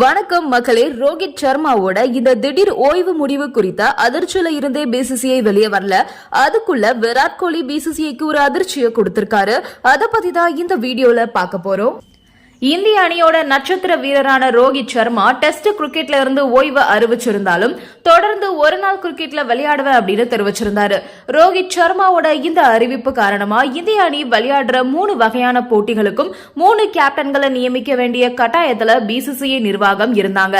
வணக்கம் மக்களே ரோஹித் சர்மாவோட இந்த திடீர் ஓய்வு முடிவு குறித்த அதிர்ச்சியில இருந்தே பிசிசிஐ வெளியே வரல. அதுக்குள்ள விராட் கோலி பிசிசிஐக்கு ஒரு அதிர்ச்சியை கொடுத்திருக்காரு. அதை பத்தி தான் இந்த வீடியோல பார்க்க போறோம். இந்திய அணியோட நட்சத்திர வீரரான ரோஹித் சர்மா டெஸ்ட் கிரிக்கெட்ல இருந்து ஓய்வு அறிவிச்சிருந்தாலும் தொடர்ந்து ஒரு நாள் கிரிக்கெட்ல விளையாடுவேன் அப்படின்னு தெரிவிச்சிருந்தாரு. ரோஹித் சர்மாவோட இந்த அறிவிப்பு காரணமா இந்திய அணி விளையாடுற மூணு வகையான போட்டிகளுக்கும் மூணு கேப்டன்களை நியமிக்க வேண்டிய கட்டாயத்துல பிசிசிஐ நிர்வாகம் இருந்தாங்க.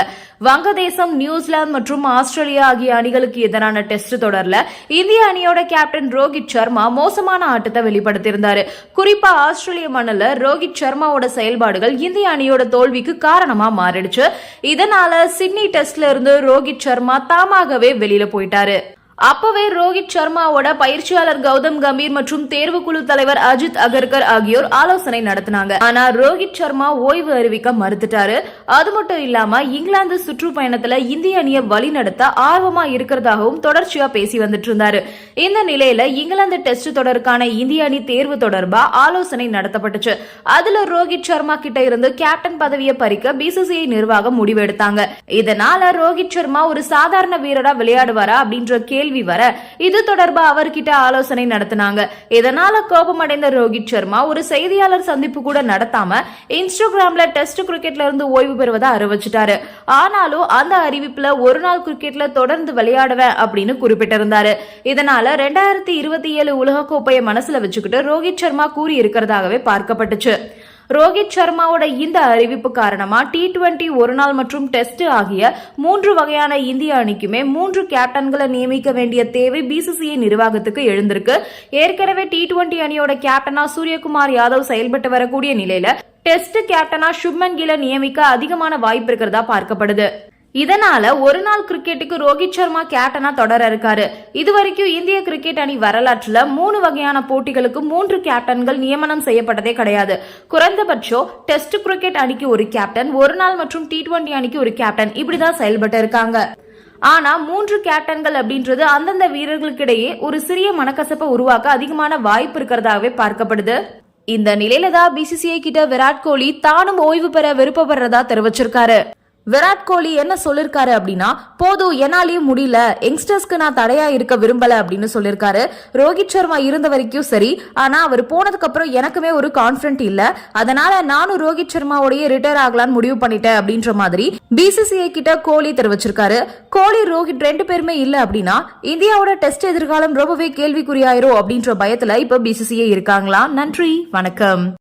வங்கதேசம் நியூசிலாந்து மற்றும் ஆஸ்திரேலியா ஆகிய அணிகளுக்கு எதிரான டெஸ்ட் தொடர்ல இந்திய அணியோட கேப்டன் ரோஹித் சர்மா மோசமான ஆட்டத்தை வெளிப்படுத்தியிருந்தாரு. குறிப்பா ஆஸ்திரேலிய மண்ணில் ரோஹித் சர்மாவோட செயல்பாடுகள் இந்திய அணியோட தோல்விக்கு காரணமா மாறிடுச்சு. இதனால சிட்னி டெஸ்ட்ல இருந்து ரோஹித் சர்மா தாமாகவே வெளியில போயிட்டாரு. அப்பவே ரோஹித் சர்மாவோட பயிற்சியாளர் கௌதம் கம்பீர் மற்றும் தேர்வுக்குழு தலைவர் அஜித் அகர்கர் ஆகியோர் ஆலோசனை நடத்தினாங்க. ஆனா ரோஹித் சர்மா ஓய்வு அறிவிக்க மறுத்துட்டாரு. அது மட்டும் இல்லாம இங்கிலாந்து சுற்றுப்பயணத்துல இந்திய அணியை வழிநடத்த ஆர்வமா இருக்கிறதாகவும் தொடர்ச்சியா பேசி வந்துட்டு இருந்தாரு இந்த நிலையில இங்கிலாந்து டெஸ்ட் தொடருக்கான இந்திய அணி தேர்வு தொடர்பா ஆலோசனை நடத்தப்பட்டுச்சு. அதுல ரோஹித் சர்மா கிட்ட இருந்து கேப்டன் பதவியை பறிக்க பிசிசிஐ நிர்வாகம் முடிவெடுத்தாங்க. இதனால ரோஹித் சர்மா ஒரு சாதாரண வீரரா விளையாடுவாரா அப்படின்ற கேள்வி வர இது தொடர்பா அவர்கிட்ட ஆலோசனை நடத்தினாங்க. இதனால கோபமடைந்த ரோஹித் சர்மா ஒரு செய்தியாளர் சந்திப்பு கூட நடத்தாம இன்ஸ்டாகிராம்ல டெஸ்ட் கிரிக்கெட்ல இருந்து ஓய்வு பெறுவதா அறிவிச்சிட்டாரு. ஆனாலும் அந்த அறிவிப்புல ஒரு நாள் கிரிக்கெட்ல தொடர்ந்து விளையாடுவேன் அப்படின்னு குறிப்பிட்டிருந்தாரு. இதனால ரெண்டாயிரத்தி இருபத்தி ஏழு உலகக்கோப்பையை மனசுல வச்சுக்கிட்டு ரோஹித் சர்மா கூறி இருக்கிறதாகவே பார்க்கப்பட்டுச்சு. ரோஹித் சர்மாவோட இந்த அறிவிப்பு காரணமா டி டுவெண்டி ஒரு நாள் மற்றும் டெஸ்ட் ஆகிய மூன்று வகையான இந்திய அணிக்குமே மூன்று கேப்டன்களை நியமிக்க வேண்டிய தேவை பிசிசிஐ நிர்வாகத்துக்கு எழுந்திருக்கு. ஏற்கனவே டி டுவெண்டி அணியோட கேப்டனா சூரியகுமார் யாதவ் செயல்பட்டு வரக்கூடிய நிலையில டெஸ்ட் கேப்டனா சுப்மன் கில நியமிக்க அதிகமான வாய்ப்பு இருக்கிறதா பார்க்கப்படுது. இதனால ஒரு நாள் கிரிக்கெட்டுக்கு ரோஹித் சர்மா கேப்டனா தொடர இருக்காரு. இதுவரைக்கும் இந்திய கிரிக்கெட் அணி வரலாற்றுல மூணு வகையான போட்டிகளுக்கு மூன்று கேப்டன்கள் நியமனம் செய்யப்பட்டதே கிடையாது. குறைந்தபட்சம் டெஸ்ட் கிரிக்கெட் அணிக்கு ஒரு கேப்டன் ஒரு நாள் மற்றும் டி டுவெண்டி அணிக்கு ஒரு கேப்டன் இப்படிதான் செயல்பட்டு இருக்காங்க. ஆனா மூன்று கேப்டன்கள் அப்படின்றது அந்தந்த வீரர்களுக்கிடையே ஒரு சிறிய மனக்கசப்பை உருவாக்க அதிகமான வாய்ப்பு இருக்கிறதாவே பார்க்கப்படுது. இந்த நிலையில தான் பிசிசிஐ கிட்ட விராட் கோலி தானும் ஓய்வு பெற விருப்பப்படுறதா தெரிவிச்சிருக்காரு. விராட் கோலி என்ன சொல்லிருக்காரு அப்படின்னா போதும் என்னாலையும் முடியல. யங்ஸ்டர்ஸ்க்கு நான் தடையா இருக்க விரும்பல அப்படின்னு சொல்லியிருக்காரு ரோஹித் சர்மா இருந்த வரைக்கும் சரி. ஆனா அவர் போனதுக்கு அப்புறம் எனக்குமே ஒரு கான்ஃபிடன்ட் இல்ல. அதனால நானும் ரோஹித் சர்மாவோடய ரிட்டையர் ஆகலான்னு முடிவு பண்ணிட்டேன் அப்படின்ற மாதிரி பிசிசிஐ கிட்ட கோலி தெரிவிச்சிருக்காரு. கோலி ரோஹித் ரெண்டு பேருமே இல்ல அப்படின்னா இந்தியாவோட டெஸ்ட் எதிர்காலம் ரொம்பவே கேள்விக்குறியாயிரும் அப்படின்ற பயத்துல இப்ப பிசிசிஐ இருக்காங்களா? நன்றி வணக்கம்.